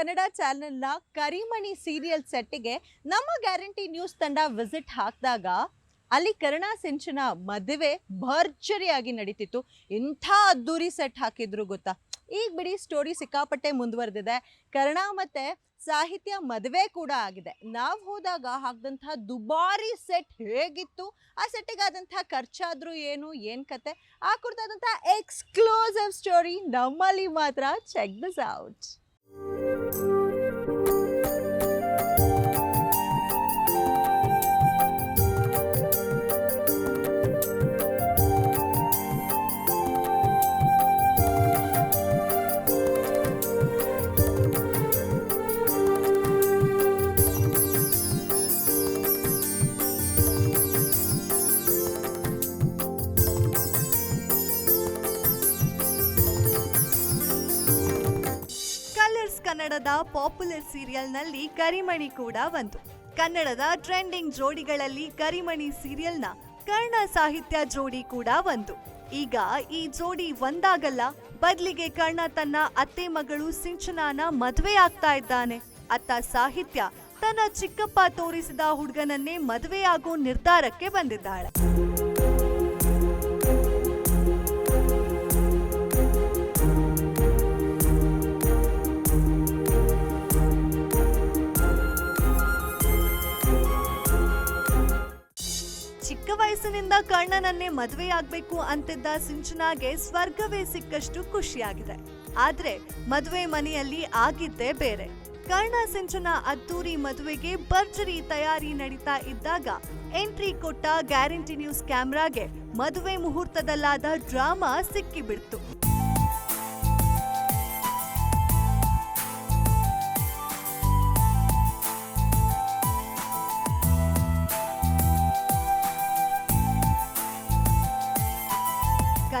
ಕನ್ನಡ ಚಾನೆಲ್ನ ಕರಿಮಣಿ ಸೀರಿಯಲ್ ಸೆಟ್ಗೆ ನಮ್ಮ guarantee news ತಂಡ ವಿಸಿಟ್ ಹಾಕಿದಾಗ ಅಲ್ಲಿ ಕರುಣ ಸಿಂಚನ ಮದುವೆ ಭರ್ಜರಿಯಾಗಿ ನಡೀತಿತ್ತು. ಇಂಥ ಅದ್ದೂರಿ ಸೆಟ್ ಹಾಕಿದ್ರು ಗೊತ್ತಾ? ಈಗ ಬಿಡಿ ಸ್ಟೋರಿ ಸಿಕ್ಕಾಪಟ್ಟೆ ಮುಂದುವರೆದಿದೆ. ಕರ್ಣ ಮತ್ತೆ ಸಾಹಿತ್ಯ ಮದುವೆ ಕೂಡ ಆಗಿದೆ. ನಾವು ಹೋದಾಗ ಹಾಕಿದಂಥ ದುಬಾರಿ ಸೆಟ್ ಹೇಗಿತ್ತು? ಆ ಸೆಟ್ಟಿಗಾದಂಥ ಖರ್ಚಾದ್ರೂ ಏನು ಏನು ಕತೆ? ಆ ಕುರಿತಾದಂಥ ಎಕ್ಸ್ಕ್ಲೂಸಿವ್ ಸ್ಟೋರಿ ನಮ್ಮಲ್ಲಿ ಮಾತ್ರ. ಚೆಕ್ ದಿಸ್ ಔಟ್ ಕಲರ್ಸ್ ಕನ್ನಡದ ಪಾಪ್ಯುಲರ್ ಸೀರಿಯಲ್ನಲ್ಲಿ ಕರಿಮಣಿ ಕೂಡ ಒಂದು ಕನ್ನಡದ ಟ್ರೆಂಡಿಂಗ್ ಜೋಡಿಗಳಲ್ಲಿ ಕರಿಮಣಿ ಸೀರಿಯಲ್ನ ಕರ್ಣ ಸಾಹಿತ್ಯ ಜೋಡಿ ಕೂಡ ಒಂದು ಈಗ ಈ ಜೋಡಿ ಒಂದಾಗಲ್ಲ, ಬದಲಿಗೆ ಕರ್ಣ ತನ್ನ ಅತ್ತೆ ಮಗಳು ಸಿಂಚನಾನ ಮದುವೆ ಆಗ್ತಾ ಇದ್ದಾನೆ. ಅತ್ತ ಸಾಹಿತ್ಯ ತನ್ನ ಚಿಕ್ಕಪ್ಪ ತೋರಿಸಿದ ಹುಡುಗನನ್ನೇ ಮದುವೆಯಾಗೋ ನಿರ್ಧಾರಕ್ಕೆ ಬಂದಿದ್ದಾಳೆ. ಚಿಕ್ಕ ವಯಸ್ಸಿನಿಂದ ಕರ್ಣನನ್ನೇ ಮದುವೆಯಾಗಬೇಕು ಅಂತಿದ್ದ ಸಿಂಚನಾಗೆ ಸ್ವರ್ಗವೇ ಸಿಕ್ಕಷ್ಟು ಖುಷಿಯಾಗಿದೆ. ಆದ್ರೆ ಮದುವೆ ಮನೆಯಲ್ಲಿ ಆಗಿದ್ದೇ ಬೇರೆ. ಕರ್ಣ ಸಿಂಚನ ಅದ್ದೂರಿ ಮದುವೆಗೆ ಭರ್ಜರಿ ತಯಾರಿ ನಡೀತಾ ಇದ್ದಾಗ ಎಂಟ್ರಿ ಕೊಟ್ಟ ಗ್ಯಾರಂಟಿ ನ್ಯೂಸ್ ಕ್ಯಾಮ್ರಾಗೆ ಮದುವೆ ಮುಹೂರ್ತದಲ್ಲಾದ ಡ್ರಾಮಾ ಸಿಕ್ಕಿಬಿಡ್ತು.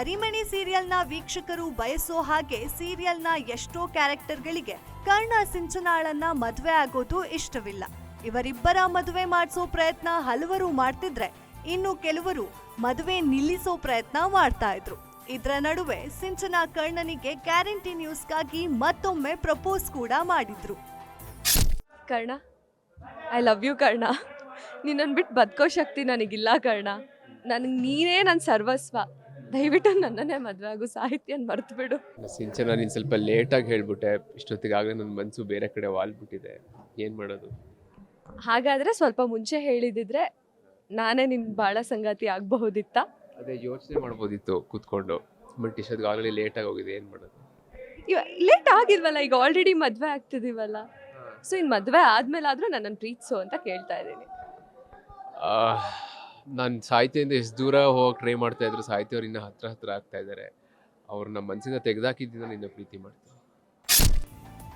ಕರಿಮಣಿ ಸೀರಿಯಲ್ನ ವೀಕ್ಷಕರು ಬಯಸೋ ಹಾಗೆ ಸೀರಿಯಲ್ನ ಎಷ್ಟೋ ಕ್ಯಾರೆಕ್ಟರ್ಗಳಿಗೆ ಕರ್ಣ ಸಿಂಚನಾಳನ್ನ ಮದುವೆ ಆಗೋದು ಇಷ್ಟವಿಲ್ಲ. ಇವರಿಬ್ಬರ ಮದುವೆ ಮಾಡಿಸೋ ಪ್ರಯತ್ನ ಹಲವರು ಮಾಡ್ತಿದ್ರೆ ಇನ್ನು ಕೆಲವರು ಮದುವೆ ನಿಲ್ಲಿಸೋ ಪ್ರಯತ್ನ ಮಾಡ್ತಾ ಇದ್ರು. ಇದರ ನಡುವೆ ಸಿಂಚನ ಕರ್ಣನಿಗೆ ಗ್ಯಾರಂಟಿ ನ್ಯೂಸ್ಗಾಗಿ ಮತ್ತೊಮ್ಮೆ ಪ್ರಪೋಸ್ ಕೂಡ ಮಾಡಿದ್ರು. Karna I love you Karna. ನಿನ್ನನ್ನು ಬಿಟ್ಟು ಬದುಕೋ ಶಕ್ತಿ ನನಗಿಲ್ಲ ಕರ್ಣ. ನನಗೆ ನೀನೇ ನನ್ನ ಸರ್ವಸ್ವ. ದಯವಿಟ್ಟು ನನ್ನನ್ನೇ ಮದುವೆ ಆಗು ಸಾಹಿತ್ಯನ ಮರ್ತು ಬಿಡು ಸಿಂಚನ ನೀನು ಸ್ವಲ್ಪ ಲೇಟಾಗಿ ಹೇಳ್ಬಿಟ್ಟೆ. ಇಷ್ಟೊತ್ತಿಗಾಗಲೇ ನನ್ನ ಮನಸ್ಸು ಬೇರೆ ಕಡೆ ವಾಲ್ಬಿಟ್ಟಿದೆ. ಏನು ಮಾಡೋದು? ಹಾಗಾದರೆ ಸ್ವಲ್ಪ ಮುಂಚೆ ಹೇಳಿದಿದ್ರೆ ನಾನೇ ನಿನ್ನ ಭಾಳ ಸಂಗಾತಿ ಆಗಬಹುದಿತ್ತ? ಅದೇ ಯೋಚನೆ ಮಾಡ್ಬೋದಿತ್ತು ಕೂತ್ಕೊಂಡು. ಬಟ್ ಆಲ್ರೆಡಿ ಲೇಟಾಗಿ ಹೋಗಿದೆ. ಏನು ಮಾಡೋದು? ಲೇಟ್ ಆಗಿಲ್ವಲ್ಲ ಈಗ ಆಲ್ರೆಡಿ ಮದುವೆ ಆಗ್ತಿದೀವಲ್ಲ. ಸೊ ಇನ್ನು ಮದುವೆ ಆದ್ಮೇಲೆ ಆದ್ರೂ ನನ್ನನ್ನು ಪ್ರೀತಿಸು ಅಂತ ಕೇಳ್ತಾ ಇದ್ದೀನಿ. ನಾನು ಸಾಹಿತ್ಯದಿಂದ ಎಷ್ಟು ದೂರ ಹೋಗಕ್ಕೆ ಟ್ರೈ ಮಾಡ್ತಾ ಇದ್ರು ಸಾಹಿತ್ಯ ಅವ್ರು ಇನ್ನೂ ಹತ್ರ ಹತ್ರ ಆಗ್ತಾ ಇದ್ದಾರೆ ಅವ್ರು ನಮ್ಮ ಮನಸ್ಸಿಂದ ತೆಗೆದಾಕಿದ್ದಿಂದ ನಿನ್ನ ಪ್ರೀತಿ ಮಾಡ್ತೀನಿ.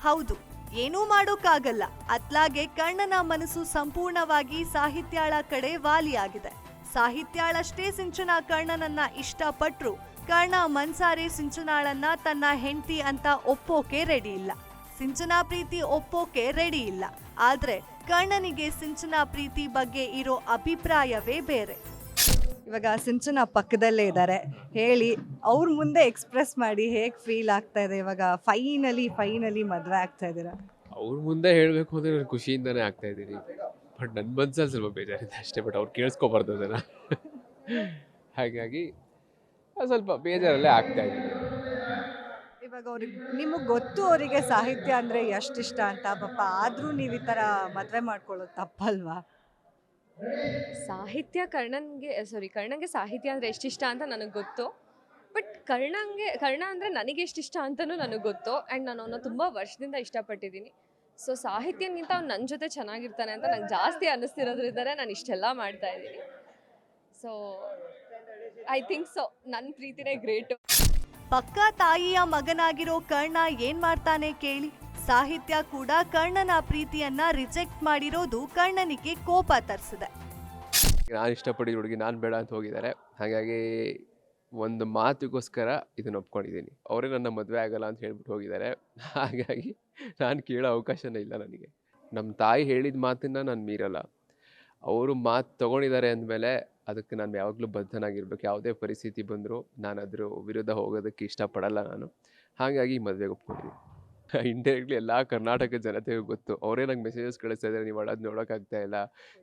ಹೌದು, ಏನೂ ಮಾಡೋಕ್ಕಾಗಲ್ಲ. ಅತ್ಲಾಗೆ ಕಣ್ಣನ ಮನಸ್ಸು ಸಂಪೂರ್ಣವಾಗಿ ಸಾಹಿತ್ಯಾಳ ಕಡೆ ವಾಲಿಯಾಗಿದೆ. ಸಾಹಿತ್ಯಾಳಷ್ಟೇ ಸಿಂಚನ ಕರ್ಣನನ್ನ ಇಷ್ಟಪಟ್ರು, ಕರ್ಣ ಮನ್ಸಾರೆ ಸಿಂಚನಾಳನ್ನ ತನ್ನ ಹೆಂಡತಿ ಅಂತ ಒಪ್ಪೋಕೆ ರೆಡಿ ಇಲ್ಲ. ಸಿಂಚನಾ ಪ್ರೀತಿ ಒಪ್ಪೋಕೆ ರೆಡಿ ಇಲ್ಲ. ಆದ್ರೆ ಕರ್ಣನಿಗೆ ಸಿಂಚನ ಪ್ರೀತಿ ಬಗ್ಗೆ ಇರೋ ಅಭಿಪ್ರಾಯವೇ ಬೇರೆ. ಇವಾಗ ಸಿಂಚನ ಪಕ್ಕದಲ್ಲೇ ಇದ್ದಾರೆ. ಹೇಳಿ ಅವ್ರ ಮುಂದೆ ಎಕ್ಸ್ಪ್ರೆಸ್ ಮಾಡಿ ಹೇಗೆ ಫೀಲ್ ಆಗ್ತಾ ಇದೆ ಇವಾಗ? ಫೈನಲಿ ಫೈನಲಿ ಮದುವೆ ಆಗ್ತಾ ಇದ್ದೀರಾ? ಅವ್ರ ಮುಂದೆ ಹೇಳಬೇಕು ಅಂದರೆ ನಾನು ಖುಷಿಯಿಂದನೇ ಆಗ್ತಾ ಇದ್ದೀನಿ. ಬಟ್ ನನ್ನ ಮನ್ಸಲ್ಲಿ ಸ್ವಲ್ಪ ಬೇಜಾರಿದೆ ಅಷ್ಟೇ ಬಟ್ ಅವ್ರು ಕೇಳಿಸ್ಕೊಬಾರ್ದು ಅದನ್ನು. ಹಾಗಾಗಿ ಸ್ವಲ್ಪ ಬೇಜಾರಲ್ಲೇ ಆಗ್ತಾ ಇದ್ದೀನಿ. ಇವಾಗ ಅವ್ರಿಗೆ, ನಿಮಗೆ ಗೊತ್ತು ಅವರಿಗೆ ಸಾಹಿತ್ಯ ಅಂದರೆ ಎಷ್ಟು ಇಷ್ಟ ಅಂತ? ಪಾಪ ಆದರೂ ನೀವು ಈ ಥರ ಮದುವೆ ಮಾಡ್ಕೊಳ್ಳೋದು ತಪ್ಪಲ್ವಾ? ಸಾಹಿತ್ಯ ಕರ್ಣನ್ಗೆ ಸಾರಿ ಕರ್ಣಂಗೆ ಸಾಹಿತ್ಯ ಅಂದರೆ ಎಷ್ಟಿಷ್ಟ ಅಂತ ನನಗೆ ಗೊತ್ತು. ಬಟ್ ಕರ್ಣಂಗೆ ಕರ್ಣ ಅಂದರೆ ನನಗೆ ಎಷ್ಟಿಷ್ಟ ಅಂತಲೂ ನನಗೆ ಗೊತ್ತು. ಆ್ಯಂಡ್ ನಾನು ಅವನ್ನ ತುಂಬ ವರ್ಷದಿಂದ ಇಷ್ಟಪಟ್ಟಿದ್ದೀನಿ. ಸೊ ಸಾಹಿತ್ಯನಿಗಿಂತ ಅವ್ನು ನನ್ನ ಜೊತೆ ಚೆನ್ನಾಗಿರ್ತಾನೆ ಅಂತ ನಂಗೆ ಜಾಸ್ತಿ ಅನ್ನಿಸ್ತಿರೋದ್ರಿಂದಲೇ ನಾನು ಇಷ್ಟೆಲ್ಲ ಮಾಡ್ತಾ ಇದ್ದೀನಿ. ಸೊ ಐ ಥಿಂಕ್ ಸೊ ನನ್ನ ಪ್ರೀತಿನೇ ಗ್ರೇಟು ಪಕ್ಕ ತಾಯಿಯ ಮಗನಾಗಿರೋ ಕರ್ಣ ಏನ್ ಮಾಡ್ತಾನೆ ಕೇಳಿ? ಸಾಹಿತ್ಯ ಕೂಡ ಕರ್ಣನ ಪ್ರೀತಿಯನ್ನ ರಿಜೆಕ್ಟ್ ಮಾಡಿರೋದು ಕರ್ಣನಿಗೆ ಕೋಪ ತರಿಸಿದೆ. ನಾನು ಇಷ್ಟಪಡಿದ ಹುಡುಗಿ, ನಾನು ಬೇಡ ಅಂತ ಹೋಗಿದ್ದಾರೆ. ಹಾಗಾಗಿ ಒಂದು ಮಾತಿಗೋಸ್ಕರ ಇದನ್ನ ಒಪ್ಕೊಂಡಿದ್ದೀನಿ. ಅವರೇ ನನ್ನ ಮದುವೆ ಆಗಲ್ಲ ಅಂತ ಹೇಳ್ಬಿಟ್ಟು ಹೋಗಿದ್ದಾರೆ. ಹಾಗಾಗಿ ನಾನು ಕೇಳೋ ಅವಕಾಶನೇ ಇಲ್ಲ ನನಗೆ. ನಮ್ಮ ತಾಯಿ ಹೇಳಿದ ಮಾತನ್ನ ನಾನು ಮೀರಲ್ಲ. ಅವರು ಮಾತು ತಗೊಂಡಿದ್ದಾರೆ ಅಂದಮೇಲೆ ಅದಕ್ಕೆ ನಾನು ಯಾವಾಗಲೂ ಬದ್ಧನಾಗಿರ್ಬೇಕು. ಯಾವುದೇ ಪರಿಸ್ಥಿತಿ ಬಂದರೂ ನಾನು ಅದ್ರ ವಿರುದ್ಧ ಹೋಗೋದಕ್ಕೆ ಇಷ್ಟಪಡಲ್ಲ ನಾನು. ಹಾಗಾಗಿ ಮದುವೆಗೆ ಒಪ್ಕೊಂಡಿದ್ದೀನಿ. ಇಂಡೈರೆಕ್ಟ್ಲಿ ಎಲ್ಲ ಕರ್ನಾಟಕ ಜನತೆಗೂ ಗೊತ್ತು. ಅವರೇ ನಂಗೆ ಮೆಸೇಜಸ್ ಕಳಿಸ್ತಾ ಇದ್ದಾರೆ. ನೀವು ಅಳೋದು ನೋಡೋಕ್ಕಾಗ್ತಾ ಇಲ್ಲ.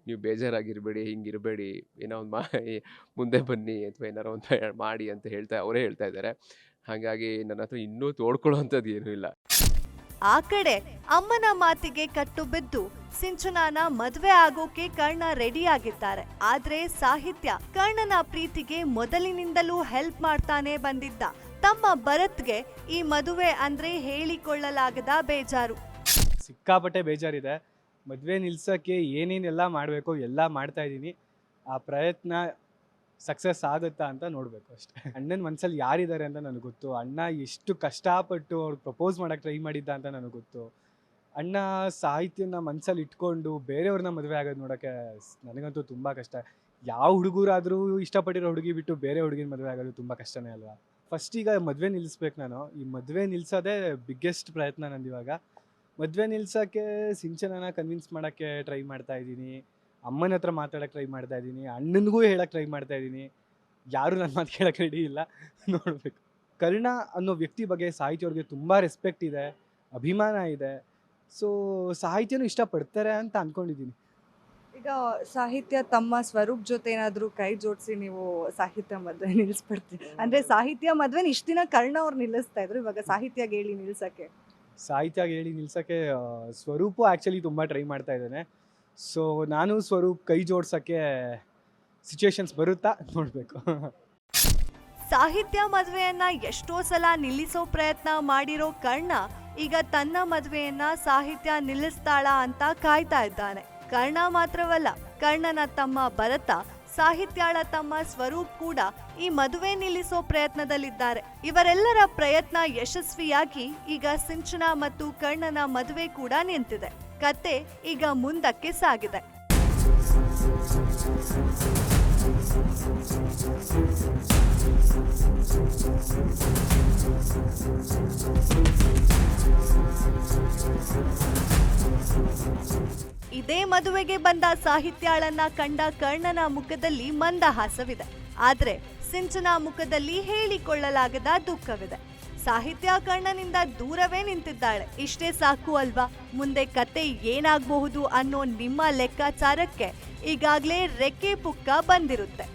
ನೀವು ಬೇಜಾರಾಗಿರಬೇಡಿ, ಹಿಂಗಿರಬೇಡಿ. ಏನೋ ಒಂದು ಮಾ ಮುಂದೆ ಬನ್ನಿ ಅಥವಾ ಏನಾರೋ ಒಂದು ಮಾಡಿ ಅಂತ ಹೇಳ್ತಾ ಅವರೇ ಹೇಳ್ತಾ ಇದ್ದಾರೆ. ಹಾಗಾಗಿ ನನ್ನ ಹತ್ರ ಇನ್ನೂ ತೋಡ್ಕೊಳ್ಳೋ ಅಂಥದ್ದು ಏನೂ ಇಲ್ಲ. ಆ ಕಡೆ ಅಮ್ಮನ ಮಾತಿಗೆ ಕಟ್ಟು ಬಿದ್ದು ಸಿಂಚನಾನ ಮದುವೆ ಆಗೋಕೆ ಕರ್ಣ ರೆಡಿ ಆಗಿದ್ದಾರೆ ಆದ್ರೆ ಸಾಹಿತ್ಯ ಕರ್ಣನ ಪ್ರೀತಿಗೆ ಮೊದಲಿನಿಂದಲೂ ಹೆಲ್ಪ್ ಮಾಡ್ತಾನೆ ಬಂದಿದ್ದ. ತಮ್ಮ ಭರತ್ಗೆ ಈ ಮದುವೆ ಅಂದ್ರೆ ಹೇಳಿಕೊಳ್ಳಲಾಗದ ಬೇಜಾರು. ಸಿಕ್ಕಾಪಟ್ಟೆ ಬೇಜಾರಿದೆ. ಮದುವೆ ನಿಲ್ಸೋಕ್ಕೆ ಏನೇನೆಲ್ಲ ಮಾಡಬೇಕು ಎಲ್ಲ ಮಾಡ್ತಾ ಇದ್ದೀನಿ. ಆ ಪ್ರಯತ್ನ ಸಕ್ಸಸ್ ಆಗುತ್ತಾ ಅಂತ ನೋಡಬೇಕು ಅಷ್ಟೇ. ಅಣ್ಣನ ಮನಸ್ಸಲ್ಲಿ ಯಾರಿದ್ದಾರೆ ಅಂತ ನನಗೆ ಗೊತ್ತು. ಅಣ್ಣ ಎಷ್ಟು ಕಷ್ಟಪಟ್ಟು ಅವ್ರು ಪ್ರಪೋಸ್ ಮಾಡೋಕ್ಕೆ ಟ್ರೈ ಮಾಡಿದ್ದ ಅಂತ ನನಗೆ ಗೊತ್ತು. ಅಣ್ಣ ಸಾಹಿತ್ಯನ ಮನಸ್ಸಲ್ಲಿ ಇಟ್ಕೊಂಡು ಬೇರೆಯವ್ರನ್ನ ಮದುವೆ ಆಗೋದು ನೋಡೋಕ್ಕೆ ನನಗಂತೂ ತುಂಬ ಕಷ್ಟ. ಯಾವ ಹುಡುಗರಾದರೂ ಇಷ್ಟಪಟ್ಟಿರೋ ಹುಡುಗಿ ಬಿಟ್ಟು ಬೇರೆ ಹುಡುಗಿನ ಮದುವೆ ಆಗೋದು ತುಂಬ ಕಷ್ಟನೇ ಅಲ್ವಾ? ಫಸ್ಟ್ ಈಗ ಮದುವೆ ನಿಲ್ಲಿಸ್ಬೇಕು ನಾನು. ಈ ಮದುವೆ ನಿಲ್ಸೋದೇ ಬಿಗ್ಗೆಸ್ಟ್ ಪ್ರಯತ್ನ ನಂದು ಇವಾಗ. ಮದುವೆ ನಿಲ್ಸೋಕ್ಕೆ ಸಿಂಚನನ ಕನ್ವಿನ್ಸ್ ಮಾಡೋಕ್ಕೆ ಟ್ರೈ ಮಾಡ್ತಾ ಇದ್ದೀನಿ. ಅಮ್ಮನ ಹತ್ರ ಮಾತಾಡೋಕ್ಕೆ ಟ್ರೈ ಮಾಡ್ತಾ ಇದ್ದೀನಿ. ಅಣ್ಣನಿಗೂ ಹೇಳಕ್ಕೆ ಟ್ರೈ ಮಾಡ್ತಾ ಇದ್ದೀನಿ. ಯಾರೂ ನನ್ನ ಮಾತು ಕೇಳಕ್ಕೆ ರೆಡಿ ಇಲ್ಲ. ನೋಡಬೇಕು. ಕರ್ಣ ಅನ್ನೋ ವ್ಯಕ್ತಿ ಬಗ್ಗೆ ಸಾಹಿತ್ಯವ್ರಿಗೆ ತುಂಬ ರೆಸ್ಪೆಕ್ಟ್ ಇದೆ. ಅಭಿಮಾನ ಇದೆ. ಸೊ ಸಾಹಿತ್ಯನೂ ಇಷ್ಟಪಡ್ತಾರೆ ಅಂತ ಅಂದ್ಕೊಂಡಿದ್ದೀನಿ ಈಗ ಸಾಹಿತ್ಯ ತಮ್ಮ ಸ್ವರೂಪ್ ಜೊತೆ ಏನಾದರೂ ಕೈ ಜೋಡಿಸಿ ನೀವು ಸಾಹಿತ್ಯ ಮದುವೆ ನಿಲ್ಲಿಸ್ಬಿಡ್ತೀವಿ ಅಂದರೆ ಸಾಹಿತ್ಯ ಮದುವೆನ ಇಷ್ಟು ದಿನ ಕರ್ಣ ಅವ್ರು ನಿಲ್ಲಿಸ್ತಾ ಇದ್ರು ಇವಾಗ ಸಾಹಿತ್ಯ ಹೇಳಿ ನಿಲ್ಸಕ್ಕೆ. ಸಾಹಿತ್ಯ ಹೇಳಿ ನಿಲ್ಸೋಕ್ಕೆ ಸ್ವರೂಪ ಆ್ಯಕ್ಚುಲಿ ತುಂಬ ಟ್ರೈ ಮಾಡ್ತಾ ಇದ್ದಾನೆ. ಸೊ ನಾನು ಸ್ವರೂಪ್ ಕೈ ಜೋಡ್ಸೋಕ್ಕೆ ಸಿಚುವೇಶನ್ಸ್ ಬರುತ್ತಾ? ನೋಡಬೇಕು. ಸಾಹಿತ್ಯ ಮದುವೆಯನ್ನು ಎಷ್ಟೋ ಸಲ ನಿಲ್ಲಿಸೋ ಪ್ರಯತ್ನ ಮಾಡಿರೋ ಕರ್ಣ ಈಗ ತನ್ನ ಮದುವೆಯನ್ನ ಸಾಹಿತ್ಯ ನಿಲ್ಲಿಸ್ತಾಳ ಅಂತ ಕಾಯ್ತಾ ಇದ್ದಾನೆ. ಕರ್ಣ ಮಾತ್ರವಲ್ಲ, ಕರ್ಣನ ತಮ್ಮ ಭರತ, ಸಾಹಿತ್ಯಾಳ ತಮ್ಮ ಸ್ವರೂಪ್ ಕೂಡ ಈ ಮದುವೆ ನಿಲ್ಲಿಸೋ ಪ್ರಯತ್ನದಲ್ಲಿದ್ದಾರೆ. ಇವರೆಲ್ಲರ ಪ್ರಯತ್ನ ಯಶಸ್ವಿಯಾಗಿ ಈಗ ಸಿಂಚನ ಮತ್ತು ಕರ್ಣನ ಮದುವೆ ಕೂಡ ನಿಂತಿದೆ. ಕತೆ ಈಗ ಮುಂದಕ್ಕೆ ಸಾಗಿದೆ. ಇದೇ ಮದುವೆಗೆ ಬಂದ ಸಾಹಿತ್ಯಾಳನ್ನ ಕಂಡ ಕರ್ಣನ ಮುಖದಲ್ಲಿ ಮಂದಹಾಸವಿದೆ. ಆದ್ರೆ ಸಿಂಚನ ಮುಖದಲ್ಲಿ ಹೇಳಿಕೊಳ್ಳಲಾಗದ ದುಃಖವಿದೆ. ಸಾಹಿತ್ಯ ಕರ್ಣನಿಂದ ದೂರವೇ ನಿಂತಿದ್ದಾಳೆ. ಇಷ್ಟೇ ಸಾಕು ಅಲ್ವಾ? ಮುಂದೆ ಕತೆ ಏನಾಗಬಹುದು ಅನ್ನೋ ನಿಮ್ಮ ಲೆಕ್ಕಾಚಾರಕ್ಕೆ ಈಗಾಗಲೇ ರೆಕ್ಕೆ ಪುಕ್ಕ ಬಂದಿರುತ್ತೆ.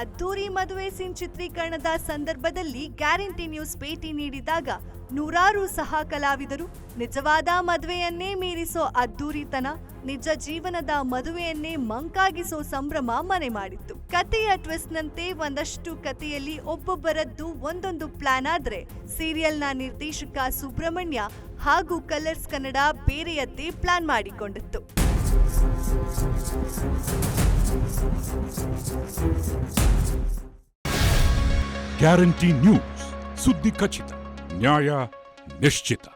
ಅದ್ದೂರಿ ಮದುವೆ ಸಿನ್ ಚಿತ್ರೀಕರಣದ ಸಂದರ್ಭದಲ್ಲಿ ಗ್ಯಾರಂಟಿ ನ್ಯೂಸ್ ಭೇಟಿ ನೀಡಿದಾಗ ನೂರಾರು ಸಹ ಕಲಾವಿದರು ನಿಜವಾದ ಮದುವೆಯನ್ನೇ ಮೀರಿಸೋ ಅದ್ದೂರಿತನ, ನಿಜ ಜೀವನದ ಮದುವೆಯನ್ನೇ ಮಂಕಾಗಿಸೋ ಸಂಭ್ರಮ ಮನೆ ಮಾಡಿತ್ತು. ಕಥೆಯ ಟ್ವಿಸ್ಟ್ನಂತೆ ಒಂದಷ್ಟು ಕಥೆಯಲ್ಲಿ ಒಬ್ಬೊಬ್ಬರದ್ದು ಒಂದೊಂದು ಪ್ಲಾನ್ ಆದ್ರೆ ಸೀರಿಯಲ್ನ ನಿರ್ದೇಶಕ ಸುಬ್ರಹ್ಮಣ್ಯ ಹಾಗೂ ಕಲರ್ಸ್ ಕನ್ನಡ ಬೇರೆಯದ್ದೇ ಪ್ಲಾನ್ ಮಾಡಿಕೊಂಡಿತ್ತು. ಗ್ಯಾರಂಟಿ ನ್ಯೂಸ್ ಸುದ್ದಿ ಖಚಿತ. न्याय निश्चित